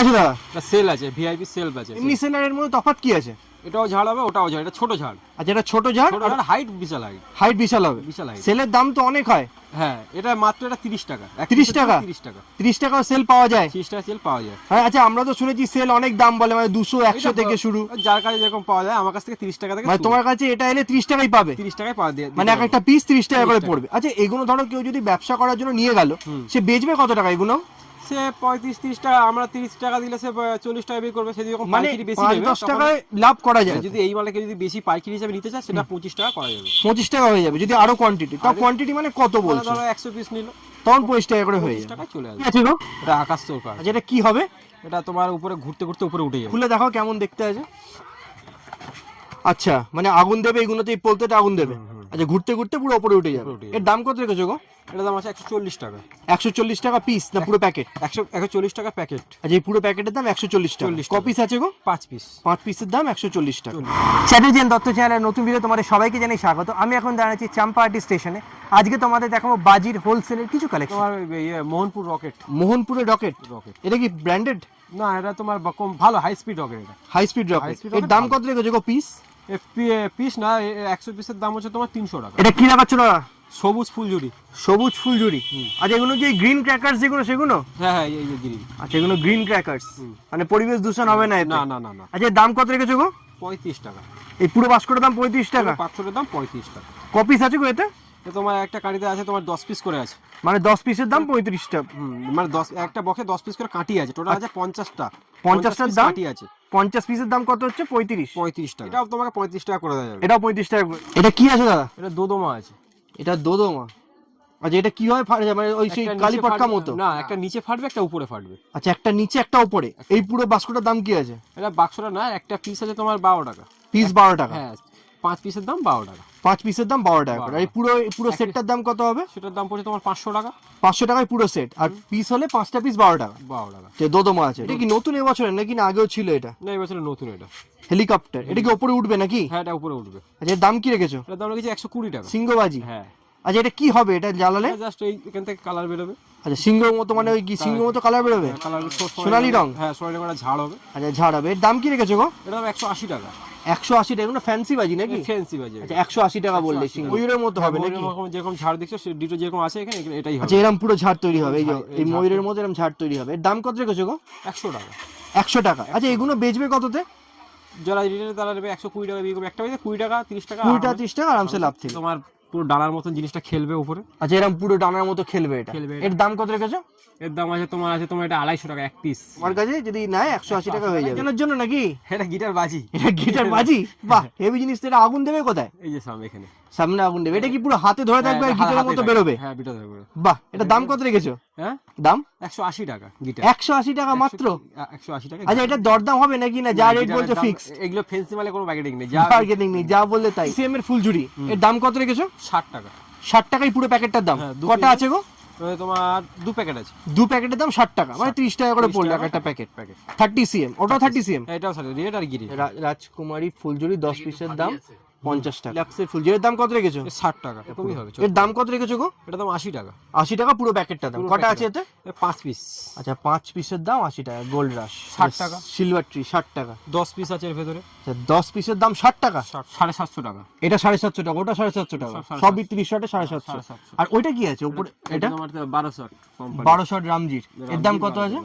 আছে দাদা? এটা সেল আছে ভিআইপি সেল আছে এমনি মধ্যে তফাৎ কি আছে? এটাও ঝাড় হবে ওটাও ঝাড় এটা ছোট ঝাড়। আচ্ছা এটা ছোট ঝাড় হাইট বিশাল হাইট হাইট বিশাল হবে। বিশাল হাইট সেলের দাম তো অনেক হয়। হ্যাঁ এটা মাত্র এটা তিরিশ টাকা। এক 30 টাকা? দাম তিরিশ টাকা। তিরিশ টাকা সেল পাওয়া যায়? তিরিশ টাকা সেল পাওয়া যায়। হ্যাঁ আচ্ছা আমরা তো শুনেছি সেল অনেক দাম বলে মানে দুশো একশো থেকে শুরু। যার কাছে যেরকম পাওয়া যায় আমার কাছ থেকে তিরিশ টাকা থেকে মানে তোমার কাছে এটা এলে ত্রিশ টাকাই পাবে। তিরিশ টাকায় পাওয়া দিয়ে মানে এক একটা পিস ত্রিশ টাকা করে পড়বে। আচ্ছা এগুলো ধরো কেউ যদি ব্যবসা করার জন্য নিয়ে গেল সে বেচবে কত টাকা এগুলো? সে পঁয়ত্রিশ তিরিশ টাকা আমরা তিরিশ টাকা দিলে সে চল্লিশ টাকা বের করবে সে যদি মানে পাইকারি বেশি নেবে দশ টাকায় লাভ করা যায় যদি এই মালটাকে যদি বেশি পাইকারি হিসাবে নিতে চায় সেটা পঁচিশ টাকা করা যাবে। পঁচিশ টাকা হয়ে যাবে যদি আরও কোয়ান্টিটি তাও কোয়ান্টিটি মানে কত বলছো? ধরো একশো পিস নিল। তখন পঁচিশ টাকা করে হয়ে যাবে। চলে কি আসবে আছে এটা আকাশ চৌকা আচ্ছা এটা কি হবে? এটা তোমার উপরে ঘুরতে ঘুরতে উপরে উঠে যাবে। খুলে দেখাও কেমন দেখতে আছে। আচ্ছা মানে আগুন দেবে এগুলোতে পোলতেটা আগুন দেবে। আচ্ছা ঘুরতে ঘুরতে পুরো উপরে উঠে যাবে। এর দাম কত রেখেছো গো? এটা দাম আছে একশো চল্লিশ টাকা। একশো চল্লিশ টাকা পিস না পুরো প্যাকেট একশো একশো চল্লিশ টাকা প্যাকেট আচ্ছা এই পুরো প্যাকেটের দাম একশো চল্লিশ টাকা। 40 ক পিস আছে গো? পাঁচ পিস পাঁচ পিসের দাম একশো চল্লিশ টাকা। চল্লিশ। চ্যাটার্জি দত্ত চ্যানেলের নতুন ভিডিও তোমাদের সবাইকে জানাই স্বাগত। আমি এখন দাঁড়াচ্ছি চাম্পাহাটি স্টেশনে আজকে তোমাদের দেখাবো বাজির হোলসেলের কিছু কালেকশন তোমার ইয়ে মোহনপুর রকেট মোহনপুরের রকেট রকেট এটা কি ব্র্যান্ডেড না এটা তোমার ভালো হাই স্পিড রকেট এটা। হাই স্পিড রকেট এর দাম কত রেখেছো গো পিস পিস না একশো পিসের দাম হচ্ছে তোমার তিনশো টাকা। এটা কি লাগাচ্ছ দাদা? সবুজ ফুলঝুরি। সবুজ ফুলঝুরি। আচ্ছা এগুলো কি গ্রিন ক্র্যাকার্স যেগুলো সেগুলো? হ্যাঁ হ্যাঁ এই যে গ্রিন আচ্ছা এগুলো গ্রিন ক্র্যাকার্স মানে পরিবেশ দূষণ হবে না না না না না। আচ্ছা দাম কত রেখেছো গো? পঁয়ত্রিশ টাকা। এই পুরো বাস্কটার দাম পঁয়ত্রিশ টাকা? পাঁচশোটার দাম পঁয়ত্রিশ টাকা। কপিস আছে গো এতে? তোমার একটা কাঁটিতে আছে তোমার দশ পিস করে আছে। মানে দশ পিসের দাম পঁয়ত্রিশ টাকা হুম, মানে দশ একটা বকে দশ পিস করে কাঁটি আছে টোটাল আছে পঞ্চাশটা। পঞ্চাশটার দাম? কাঁটি আছে। পঞ্চাশ পিসের দাম কত হচ্ছে? পঁয়ত্রিশ। পঁয়ত্রিশ টাকা। এটাও তোমাকে পঁয়ত্রিশ টাকা করে দেওয়া যাবে। এটাও পঁয়ত্রিশ টাকা এটা কি আছে দাদা? এটা দোদমা আছে। এটা দোদমা। আচ্ছা এটা কি হয় ফাটে মানে ওই সেই মতো? না একটা নিচে ফাটবে একটা উপরে ফাটবে। আচ্ছা একটা নিচে একটা উপরে। এই পুরো বাস্কটার দাম কি আছে? এটা বাক্সটা না একটা পিস আছে তোমার বারো টাকা। পিস বারো টাকা। হ্যাঁ পাঁচ পিসের দাম বারো টাকা। পাঁচ পিসের দাম বারো টাকা করে। আর পুরো পুরো সেটটার দাম কত হবে? সেটার দাম পড়ছে তোমার পাঁচশো টাকা। পাঁচশো টাকায় পুরো সেট। আর পিস হলে পাঁচটা পিস বারো টাকা। বারো টাকা। যে দোদমা আছে এটা কি নতুন এবছরের নাকি না আগেও ছিল এটা? না এই নতুন এটা। হেলিকপ্টার। এটা কি ওপরে উঠবে নাকি? হ্যাঁ এটা উপরে উঠবে। আচ্ছা এর দাম কি রেখেছো? এটার দাম রেখেছি একশো কুড়ি টাকা। সিংহবাজি। হ্যাঁ। আচ্ছা এটা কি হবে? এটা জ্বালালে? জাস্ট এই এখান থেকে কালার বেরোবে। আচ্ছা সিংহর মতো মানে ওই কি সিংহ মতো কালার বেরোবে? কালার সোনালী রং? হ্যাঁ সোনালি রঙের ঝাড় হবে। আচ্ছা ঝাড় হবে। এর দাম কি রেখেছো গো? এটা একশো আশি টাকা। একশো আশি টাকা এগুলো ফ্যান্সি বাজি নাকি? ফ্যান্সি বাজি আচ্ছা একশো আশি টাকা বললে 180 সিংহ টাকা। ময়ূরের মতো হবে নাকি? যেরকম ঝাড় দেখছ ডিটো যেরকম আছে এখানে এটাই হবে। আচ্ছা এরকম পুরো ঝাড় তৈরি হবে এই যে এই এই ময়ূরের। মতো এরকম ঝাড় তৈরি হবে। এর দাম কত রেখেছো গো? একশো টাকা। একশো টাকা। আচ্ছা এগুলো বেচবে কততে? যারা রিটেলে তারা নেবে একশো কুড়ি টাকা বিক্রি করবে একটা বাজে কুড়ি টাকা তিরিশ টাকা কুড়ি টাকা ত্রিশ টাকা আরামসে লাভ থেকে। তোমার পুরো ডানার মতন জিনিসটা খেলবে উপরে। আচ্ছা এরকম পুরো ডানার মতো খেলবে এটা? খেলবে এর দাম কত রেখেছো? এর দাম আছে তোমার আছে তোমার এটা আড়াইশো টাকা এক পিস আমার কাছে যদি নেয় একশো আশি টাকা হয়ে যাবে। এর জন্য নাকি? এটা গিটার বাজি। এটা গিটার বাজি? বাহ হেভি জিনিস তো এটা আগুন দেবে কোথায়? এই যে সামনে এখানে। সামনে আগুন দেবে। এটা কি পুরো হাতে ধরে থাকবে আর হ্যাঁ, গিটারের মতো। বেরোবে? হ্যাঁ বিটা ধরে। বাহ এটা দাম কত রেখেছো? হ্যাঁ? দাম? একশো আশি টাকা গিটার। একশো আশি টাকা মাত্র? একশো আশি টাকা আচ্ছা এটা দরদাম হবে নাকি না? যা রেট বলছো ফিক্স এগুলো ফেন্সি মালে কোনো প্যাকেটিং নেই। যা মার্কেটিং নেই যা বললে তাই। সিএম এর ফুলঝুরি এর দাম কত রেখেছো? ষাট টাকা। ষাট টাকাই পুরো প্যাকেটটার দাম। হ্যাঁ, কটা আছে গো? তোমার দু প্যাকেট আছে। দু প্যাকেটের দাম ষাট টাকা। মানে ত্রিশ টাকা করে 30 পড়ল একটা প্যাকেট প্যাকেট থার্টি সিএম ওটাও থার্টি সিএম এটাও সাথে রেড আর গিরি রাজকুমারী ফুলঝুরি দশ পিসের দাম। পঞ্চাশ টাকা। লাক্সের ফুলঝুরির দাম কত রেখেছো? ষাট টাকা। এরকমই হবে এর দাম কত রেখেছো গো? এটা দাম আশি টাকা। আশি টাকা পুরো প্যাকেটটার দাম। কটা আছে এতে? পাঁচ পিস আচ্ছা পাঁচ পিসের দাম আশি টাকা। গোল্ড রাশ 60 টাকা। সিলভার ট্রি ষাট টাকা। দশ পিস আছে এর ভেতরে। আচ্ছা দশ পিসের দাম ষাট টাকা? সাড়ে সাতশো টাকা। এটা সাড়ে সাতশো টাকা ওটা সাড়ে সাতশো টাকা। সবই তিরিশ শটে সাড়ে সাতশো। আর ওইটা কি আছে? উপরে এটা তোমার বারো শট বারো শট রামজির। এর দাম কত আছে?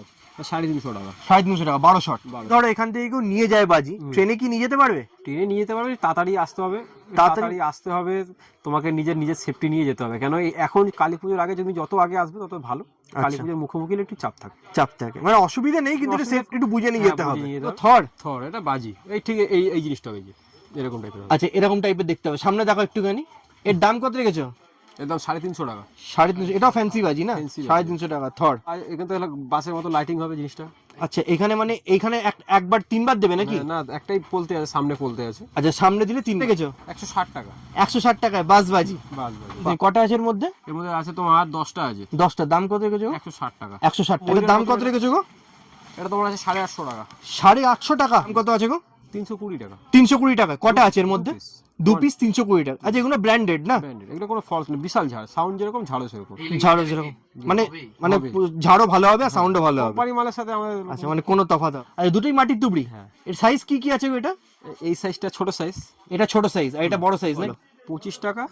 সাড়ে তিনশো টাকা। সাড়ে তিনশো টাকা বারো শট। ধরো এখান থেকে কেউ নিয়ে যায় বাজি ট্রেনে কি নিয়ে যেতে পারবে? ট্রেনে নিয়ে যেতে পারবে তাড়াতাড়ি আসতে হবে। তাড়াতাড়ি- তাড়াতাড়ি আসতে হবে তোমাকে নিজের নিজের সেফটি নিয়ে যেতে হবে। কেন এখন কালী পুজোর আগে তুমি যত আগে আসবে তত ভালো। কালী আচ্ছা। পুজোর মুখোমুখি একটু চাপ থাকে। চাপ থাকে। মানে অসুবিধা নেই কিন্তু এটা অসুবিধা- একটু বুঝে নিয়ে হ্যাঁ, যেতে হবে। নিয়ে যেতে তো হবে। থর। থর এটা বাজি। এই ঠিক এই এই জিনিসটা হবে এরকম টাইপের আচ্ছা এরকম টাইপের দেখতে হবে। সামনে দেখো একটুখানি। এর দাম কত রেখেছো? একদম সাড়ে তিনশো টাকা। সাড়ে তিনশো এটাও ফ্যান্সি বাজি না? সাড়ে তিনশো টাকা থর আর এখান থেকে বাসের মতো লাইটিং হবে জিনিসটা। আচ্ছা এখানে মানে এইখানে এক- একবার তিনবার দেবে নাকি? না একটাই পলতে আছে সামনে পলতে আছে। আচ্ছা সামনে দিলে তিন রেখেছো একশো ষাট টাকা। একশো ষাট টাকায় বাস বাজি? কটা আছে এর মধ্যে? এর মধ্যে আছে তোমার দশটা আছে। দশটা দাম কত রেখেছো একশো ষাট টাকা। একশো ষাট টাকা। দাম কত রেখেছো গো? এটা তোমার আছে সাড়ে আটশো টাকা। সাড়ে আটশো টাকা। দাম কত আছে গো? তিনশো কুড়ি টাকা। তিনশো কুড়ি টাকা। কটা আছে এর মধ্যে। দু পিস তিনশো কুড়ি টাকা। আচ্ছা এগুলো ব্র্যান্ডেড না? এগুলো কোনো ফলস নেই বিশাল ঝাড় সাউন্ড যেরকম ঝাড়ও সেরকম। ঝাড়ো যেরকম মানে মানে ঝাড়ও ভালো হবে আর সাউন্ডও ভালো হবে। কোম্পানি মালের সাথে আমাদের আচ্ছা মানে কোনো তফাৎ আচ্ছা দুটোই মাটির তুবড়ি হ্যাঁ। এর সাইজ কি কি আছে এটা এই সাইজটা ছোট সাইজ এটা ছোট সাইজ আর এটা বড় সাইজ না পঁচিশ টাকা।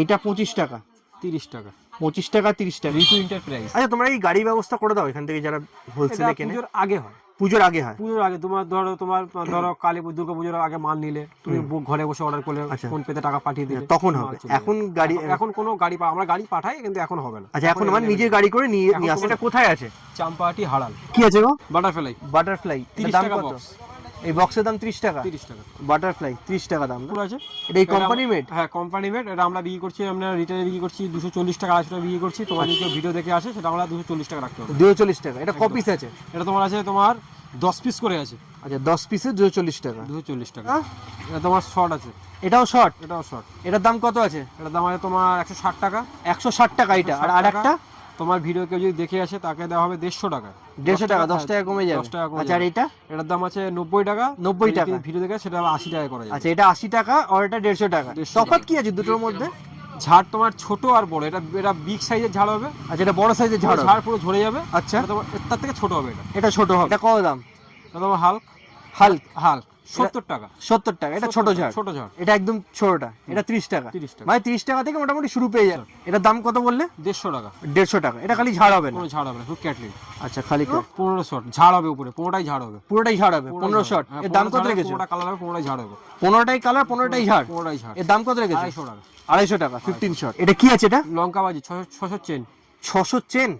এটা পঁচিশ টাকা। তিরিশ টাকা। পঁচিশ টাকা তিরিশ টাকা। ঋতু ইন্টারপ্রাইজ আচ্ছা তোমরা এই গাড়ি ব্যবস্থা করে দাও এখান থেকে যারা হোলসেলে কেনে। আগে হয়। পুজোর আগে হয়? পুজোর আগে। তোমার ধরো তোমার ধরো কালী পুজো দুর্গা পুজোর আগে মাল নিলে তুমি ঘরে বসে অর্ডার করলে আচ্ছা। ফোন পেতে টাকা পাঠিয়ে দিলে। তখন হবে। এখন গাড়ি এখন- কোনো গাড়ি পা- আমরা গাড়ি পাঠাই কিন্তু এখন হবে না। আচ্ছা এখন আমার নিজের গাড়ি করে নিয়ে নিয়ে আসে এটা কোথায় আছে? চাম্পাহাটি হাড়াল কি আছে গো? বাটারফ্লাই বাটারফ্লাই দাম কত। এই বক্সের দাম 30 টাকা। তিরিশ টাকা। বাটারফ্লাই 30 টাকা দাম পুরো আছে। এটা এই কোম্পানি মেড হ্যাঁ কোম্পানি মেড এটা আমরা বিক্রি করছি আমরা রিটেলে বিক্রি করছি দুশো চল্লিশ টাকা আড়াইশো টাকা বিক্রি করছি। তোমার যদি ভিডিও দেখে আসে সেটা আমরা দুশো চল্লিশ টাকা রাখতে হবে 240 টাকা। এটা কপিস আছে? এটা তোমার আছে তোমার দশ পিস করে আছে। আচ্ছা 10 পিসে 240 টাকা। দুশো চল্লিশ টাকা। হ্যাঁ? এটা তোমার শর্ট আছে। এটাও শর্ট এটাও শর্ট এটার দাম কত আছে? এটার দাম আছে তোমার একশো ষাট টাকা। 160 টাকা এটা। আর 160 আরেকটা তোমার ভিডিও কেউ যদি দেখে আসে তাকে দেওয়া হবে দেড়শো টাকা। 150 টাকা 10 টাকা কমে যাবে। দশ টাকা কমে আচ্ছা আর এটা? এটার দাম আছে নব্বই টাকা। 90 টাকা। ভিডিও দেখে সেটা আশি টাকা করা যাবে। আচ্ছা এটা 80 টাকা আর এটা 150 টাকা। 150 তফাৎ কি আছে দুটোর মধ্যে? ঝাড় তোমার ছোট আর বড় এটা এটা বিগ সাইজের ঝাড় হবে। আচ্ছা এটা বড় সাইজের ঝাড় ঝাড় পুরো ঝরে যাবে। আচ্ছা। তোমার তার থেকে ছোট হবে এটা। এটা ছোট হবে। এটা কত দাম? তোমার হাল্ক হাল্ক হাল্ক সত্তর টাকা। 70 টাকা এটা ছোট ঝাড়। ছোট ঝাড়। এটা একদম ছোটটা এটা 30 টাকা। 30 টাকা। মানে 30 টাকা থেকে মোটামুটি শুরু পেয়ে যায় এটার দাম কত বললে? দেড়শো টাকা। 150 টাকা। এটা খালি ঝাড় হবে না? ঝাড় হবে না ক্যাটলিন আচ্ছা খালি পনেরো শট ঝাড় হবে উপরে পনেরোটাই ঝাড় হবে। পুরোটাই ঝাড় হবে 15 শট হ্যাঁ, এর দাম কত 15 ঝাড়, রেখেছো? 15টা কালার হবে পনেরোটাই ঝাড় হবে। 15টাই কালার 15টাই ঝাড়। পনেরোটাই ঝাড়। এর দাম কত রেখেছো? আড়াইশো টাকা। 250 টাকা 15 শট এটা কি আছে এটা? লঙ্কা বাজি ছশো ছশো চেন 600 চেন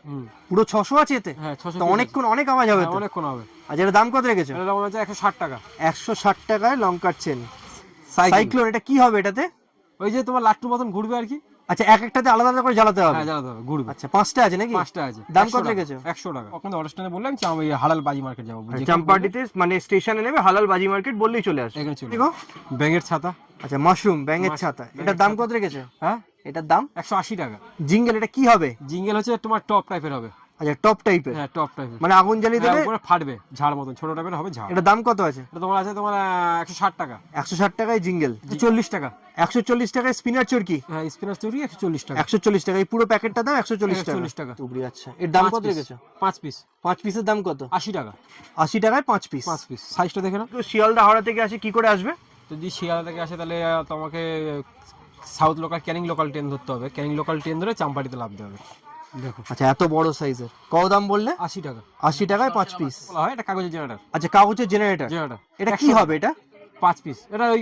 পুরো 600 আছে এতে? হ্যাঁ ছশো অনেকক্ষণ অনেক আওয়াজ হবে অনেকক্ষণ হবে। আচ্ছা এর দাম কত রেখেছো? এটা দাম একশো ষাট টাকা। 160 টাকায় লঙ্কার চেন। সাইক্লোন এটা কি হবে এটাতে? ওই যে তোমার মতন ঘুরবে আর কি? আচ্ছা এক একটাতে আলাদা আলাদা করে জ্বালাতে হবে? হ্যাঁ জ্বালাতে হবে ঘুরবে। আচ্ছা পাঁচটা আছে নাকি? পাঁচটা আছে। দাম কত রেখেছো? একশো টাকা। ওখানে অনুষ্ঠানে বললাম যে আমি হালাল বাজি মার্কেট যাব। যেখানে চাম্পাটিতে মানে স্টেশনে নেবে হালাল বাজি মার্কেট বললেই চলে আসবে এখানে চলে দেখো। ব্যাঙের ছাতা। আচ্ছা মাশরুম ব্যাঙের ছাতা। এটার দাম কত রেখেছো? হ্যাঁ? এটার দাম? একশো আশি টাকা। জিঙ্গেল এটা কি হবে? জিঙ্গেল হচ্ছে তোমার টপ টাইপের হবে। আচ্ছা টপ টাইপের হ্যাঁ টপ টাইপের মানে আগুন জ্বালিয়ে দেবে? উপরে ফাটবে ঝাড় মতন ছোট টাইপের হবে ঝাড়। এটার দাম কত আছে? এটা তোমার আছে তোমার একশো ষাট টাকা। একশো ষাট টাকায় জিঙ্গেল। চল্লিশ টাকা। একশো চল্লিশ টাকায় স্পিনার চরকি হ্যাঁ স্পিনাচ চুরি একশো চল্লিশ টাকা। একশো চল্লিশ টাকা এই পুরো প্যাকেটটা দাম একশো চল্লিশ টাকা। 140 টাকা। তুবড়ি আচ্ছা। এর দাম কত। রেখেছো? পাঁচ পিস পাঁচ পিসের দাম কত? আশি টাকা। আশি টাকায় পাঁচ পিস পাঁচ পিস সাইজটা দেখে না তো শিয়ালদা হাওড়া থেকে আসে কি করে আসবে? যদি শিয়ালদা থেকে আসে তাহলে তোমাকে south local Canning local train ধরতে হবে। ক্যানিং লোকাল ট্রেন ধরে চাম্পাটিতে লাভতে হবে। দেখো। আচ্ছা এত বড় সাইজের। কত দাম বললে? আশি টাকা। আশি টাকায় পাঁচ পিস এটা কাগজের জেনারেটর আচ্ছা কাগজের জেনারেটর জেনারেটর এটা কি হবে এটা? পাঁচ পিস এটা ওই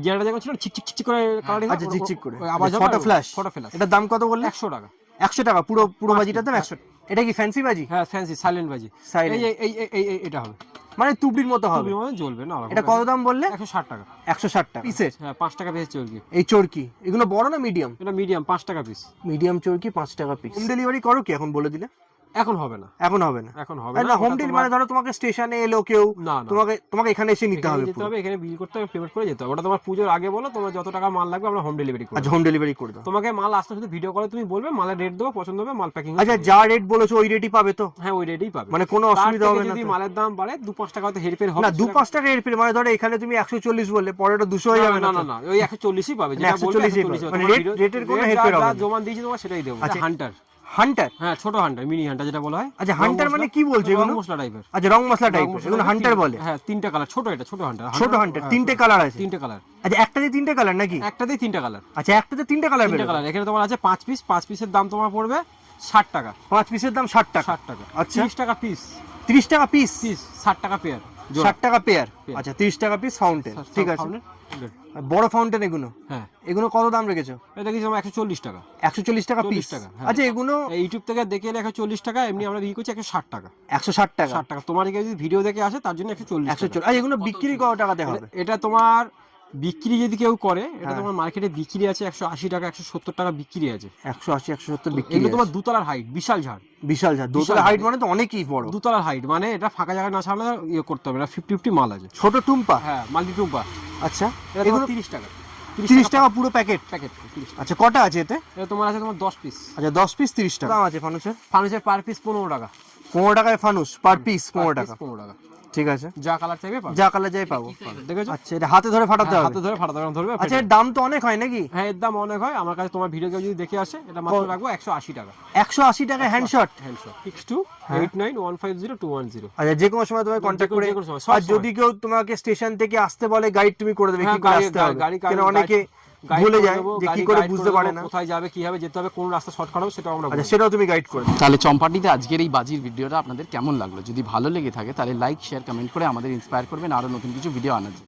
জেনারেটার যেমন ছিল চিক চিক চিক চিক করে কালারিং আচ্ছা ফটো ফ্ল্যাশ ফটো ফ্ল্যাশ এটার দাম কত বললে? একশো টাকা। একশো টাকা পুরো পুরো বাজিটার দাম একশো। এটা কি ফ্যান্সি বাজি? হ্যাঁ ফ্যান্সি সাইলেন্ট বাজি। এই- এই এই- এটা হবে। মানে তুবড়ির মতো হবে। মনে জ্বলবে না এটা কত দাম বললে? একশো ষাট টাকা। একশো ষাট টাকা। পিসের? হ্যাঁ পাঁচ টাকা পিস চলবে এই চরকি এগুলো বড় না মিডিয়াম এটা মিডিয়াম পাঁচ টাকা পিস মিডিয়াম চরকি পাঁচ টাকা পিস হোম ডেলিভারি করো কি এখন বলে দিলে? এখন হবে না। এখন হবে না। এখন হবে না হোম ডেলিভারি মানে ধরো তোমাকে স্টেশনে এলো কেউ না তোমাকে তোমাকে এখানে এসে নিতে হবে যেতে হবে এখানে বিল করতে হবে পেমেন্ট করে যেতে হবে। ওটা তোমার পুজোর আগে বলো তোমার যত টাকা মাল লাগবে আমরা হোম ডেলিভারি করব আচ্ছা হোম ডেলিভারি করে দাও। তোমাকে মাল আসতে শুধু ভিডিও করে তুমি বলবে মালের রেট দেবো পছন্দ হবে মাল প্যাকিং আচ্ছা যা রেট বলেছ ওই রেটই পাবে তো? হ্যাঁ ওই রেটেই পাবে। মানে কোনো অসুবিধা হবে না যদি মালের দাম বাড়ে দু পাঁচ টাকা হয়তো হেরফের হবে। না দু পাঁচ টাকা এর মানে ধরো এখানে তুমি একশো চল্লিশ বললে পরে ওটা দুশো হয়ে যাবে না না না ওই একশো চল্লিশই পাবে মানে যেটা 140 বলবে একশো পাবে। চল্লিশ মানে কোনো হেরফের হবে না। জমা দিয়েছি তোমার সেটাই দেবো আচ্ছা। হান্টার হান্টার হ্যাঁ ছোট হান্টার মিনি হান্টার যেটা বলা হয়। আচ্ছা হান্টার মানে কি বলছো এগুলো? মশলা টাইপের আচ্ছা রং মশলা টাইপ এগুলো হান্টার বলে। হ্যাঁ তিনটা কালার ছোট এটা ছোট হান্টার ছোট হান্টার তিনটে কালার আছে? তিনটে কালার আচ্ছা একটাতে তিনটে কালার নাকি? একটাতেই তিনটা কালার আচ্ছা একটাতে তিনটে কালার তিনটা কালার এখানে তোমার আছে পাঁচ পিস পাঁচ পিসের দাম তোমার পড়বে ষাট টাকা। পাঁচ পিসের দাম ষাট টাকা। ষাট টাকা। আচ্ছা। তিরিশ টাকা পিস তিরিশ টাকা পিস পিস ষাট টাকা পেয়ার ষাট টাকা পেয়ার। আচ্ছা তিরিশ টাকা পিস ফাউন্টেন ঠিক আছে। বড় ফাউন্টেন এগুলো হ্যাঁ। এগুলো কত দাম রেখেছো? এটা কিছু একশো চল্লিশ টাকা। একশো চল্লিশ টাকা 40 পিস টাকা, হ্যাঁ। আচ্ছা এগুলো ইউটিউব থেকে দেখে এলে একশো চল্লিশ টাকা এমনি আমরা বিক্রি করছি একশো ষাট টাকা। একশো ষাট টাকা? ষাট টাকা। তোমার যদি ভিডিও দেখে আসে তার জন্য একশো চল্লিশ একশো চল্লিশ। আচ্ছা এগুলো বিক্রি কত টাকা হবে? এটা তোমার বিক্রি যদি কেউ করে এটা হ্যাঁ। তোমার মার্কেটে বিক্রি আছে একশো আশি টাকা একশো সত্তর টাকা বিক্রি আছে। একশো আশি একশো সত্তর বিক্রি এগুলো তোমার দুতলার হাইট বিশাল ঝাড়। বিশাল ঝাড়। দোতলা বিশাল হাইট মানে তো অনেকই বড়। দুতলার হাইট মানে এটা ফাঁকা জায়গায় না ছাড়লে ইয়ে করতে হবে এটা ফিফটি ফিফটি মাল আছে। ছোট টুম্পা? হ্যাঁ মাল্টি টুম্পা। আচ্ছা এটা এগুলো তিরিশ টাকা। তিরিশ টাকা পুরো প্যাকেট প্যাকেট আচ্ছা কটা আছে এতে? এটা তোমার আছে তোমার দশ পিস আচ্ছা দশ পিস তিরিশ টাকা। দাম আছে ফানুসের। ফানুসের পার পিস পনেরো টাকা। পনেরো টাকায় ফানুস পার পিস পনেরো টাকা। পনেরো টাকা। ঠিক আছে। যা কালার চাইবে পাবে। যা কালার যাই পাবো। দেখেছ আচ্ছা এটা হাতে ধরে ফাটাতে হ্যাঁ, হবে। হাতে ধরে ফাটাতে হবে, ধরবে আচ্ছা এর দাম তো অনেক হয় নাকি? হ্যাঁ এর দাম অনেক হয়। আমার কাছে তোমার ভিডিও কেউ যদি দেখে আসে এটা মাত্র রাখব একশো আশি টাকা। একশো আশি টাকায় handshot handshot six two. Eight nine one five zero two one zero আচ্ছা যে কোনো সময় তোমায় কন্ট্যাক্ট করে আর যদি কেউ তোমাকে স্টেশন থেকে আসতে বলে গাইড তুমি করে দেবে কি হ্যাঁ, করে গাড়ি- আসতে হবে? গাড়ি- অনেকে ভুলে যায় যে কি করে বুঝতে পারে না। কোথায় যাবে কীভাবে যেতে হবে কোন রাস্তা শর্টকাট হবে সেটাও আমরা আচ্ছা সেটাও তুমি গাইড করে তাহলে চম্পাটিতে আজকের এই বাজির ভিডিওটা আপনাদের কেমন লাগল? যদি ভালো লেগে থাকে তাহলে লাইক শেয়ার কমেন্ট করে আমাদের ইন্সপায়ার করবেন আরও নতুন কিছু ভিডিও আনার জন্য।